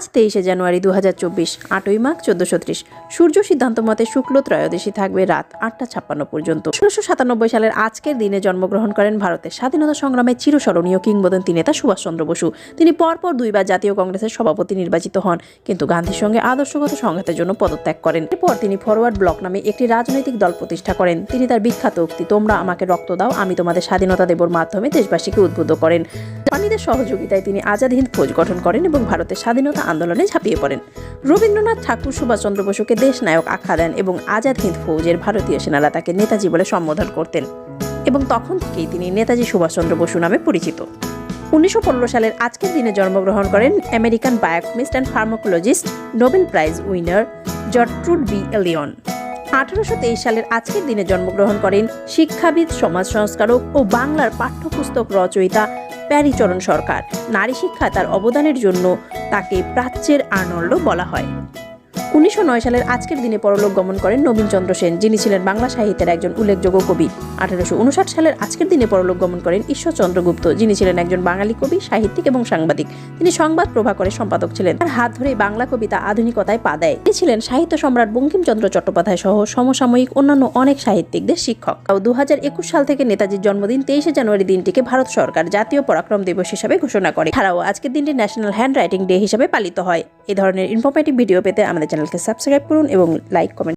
আজ তেইশে জানুয়ারি দু হাজার চব্বিশ, আটই মাঘ চোদ্দশো ত্রিশ। সূর্য সিদ্ধান্ত মতে শুক্ল ত্রয়োদশী থাকবে রাত আটটা ছাপ্পান্ন পর্যন্ত। ষোলোশো সাতানব্বই সালের আজকের দিনে জন্মগ্রহণ করেন ভারতের স্বাধীনতা সংগ্রামে চিরস্মরণীয় কিংবদন্তি নেতা সুভাষচন্দ্র বসু। তিনি পরপর দুইবার জাতীয় কংগ্রেসের সভাপতি নির্বাচিত হন, কিন্তু গান্ধীর সঙ্গে আদর্শগত সংঘাতের জন্য পদত্যাগ করেন। এরপর তিনি ফরওয়ার্ড ব্লক নামে একটি রাজনৈতিক দল প্রতিষ্ঠা করেন। তিনি তার বিখ্যাত উক্তি, তোমরা আমাকে রক্ত দাও, আমি তোমাদের স্বাধীনতা দেবর মাধ্যমে দেশবাসীকে উদ্বুদ্ধ করেন। জাপানিদের সহযোগিতায় তিনি আজাদ হিন্দ ফৌজ গঠন করেন এবং ভারতের স্বাধীনতা আন্দোলনে ঝাঁপিয়ে পড়েন। রবীন্দ্রনাথ ঠাকুর সুভাষচন্দ্র বসুকে দেশ নায়ক আখ্যা দেন এবং আজাদ হিন্দ ফৌজের ভারতীয় সেনারা তাকে নেতাজি বলে সম্বোধন করতেন এবং তখন থেকেই তিনি নেতাজি সুভাষচন্দ্র বসু নামে পরিচিত। উনিশশো সালের আজকের দিনে জন্মগ্রহণ করেন American biochemist and pharmacologist, Nobel prize winner Gertrude B Elion. আঠারোশো তেইশ সালের আজকের দিনে জন্মগ্রহণ করেন শিক্ষাবিদ, সমাজ সংস্কারক ও বাংলার পাঠ্যপুস্তক রচয়িতা প্যারিচরণ সরকার। নারী শিক্ষা তার অবদানের জন্য তাকে প্রাচ্যের আর্নল্ড বলা হয়। উনিশশো নয় সালের আজকের দিনে পরলোক গমন করেন নবীনচন্দ্র সেন, যিনি ছিলেন বাংলা সাহিত্যের একজন উল্লেখযোগ্য কবি। আঠারোশো উনষাট সালের আজকের দিনে পরলোক গমন করেন ঈশ্বরচন্দ্র গুপ্ত, যিনি ছিলেন একজন বাঙালি কবি, সাহিত্যিক এবং সাংবাদিক। তিনি সংবাদ প্রভাকরের সম্পাদক ছিলেন। তার হাত ধরেই বাংলা কবিতা আধুনিকতায় পা দেয়। তিনি ছিলেন সাহিত্য সম্রাট বঙ্কিমচন্দ্র চট্টোপাধ্যায় সহ সমসাময়িক অন্যান্য অনেক সাহিত্যিকদের শিক্ষক। দু হাজার একুশ সাল থেকে নেতাজির জন্মদিন তেইশে জানুয়ারি দিনটিকে ভারত সরকার জাতীয় পরাক্রম দিবস হিসাবে ঘোষণা করে। এছাড়াও আজকের দিনটি ন্যাশনাল হ্যান্ড রাইটিং ডে হিসাবে পালিত হয়। এই ধরনের ইনফরমেটিভ ভিডিও পেতে আমাদের চ্যানেলকে সাবস্ক্রাইব করুন এবং লাইক কমেন্ট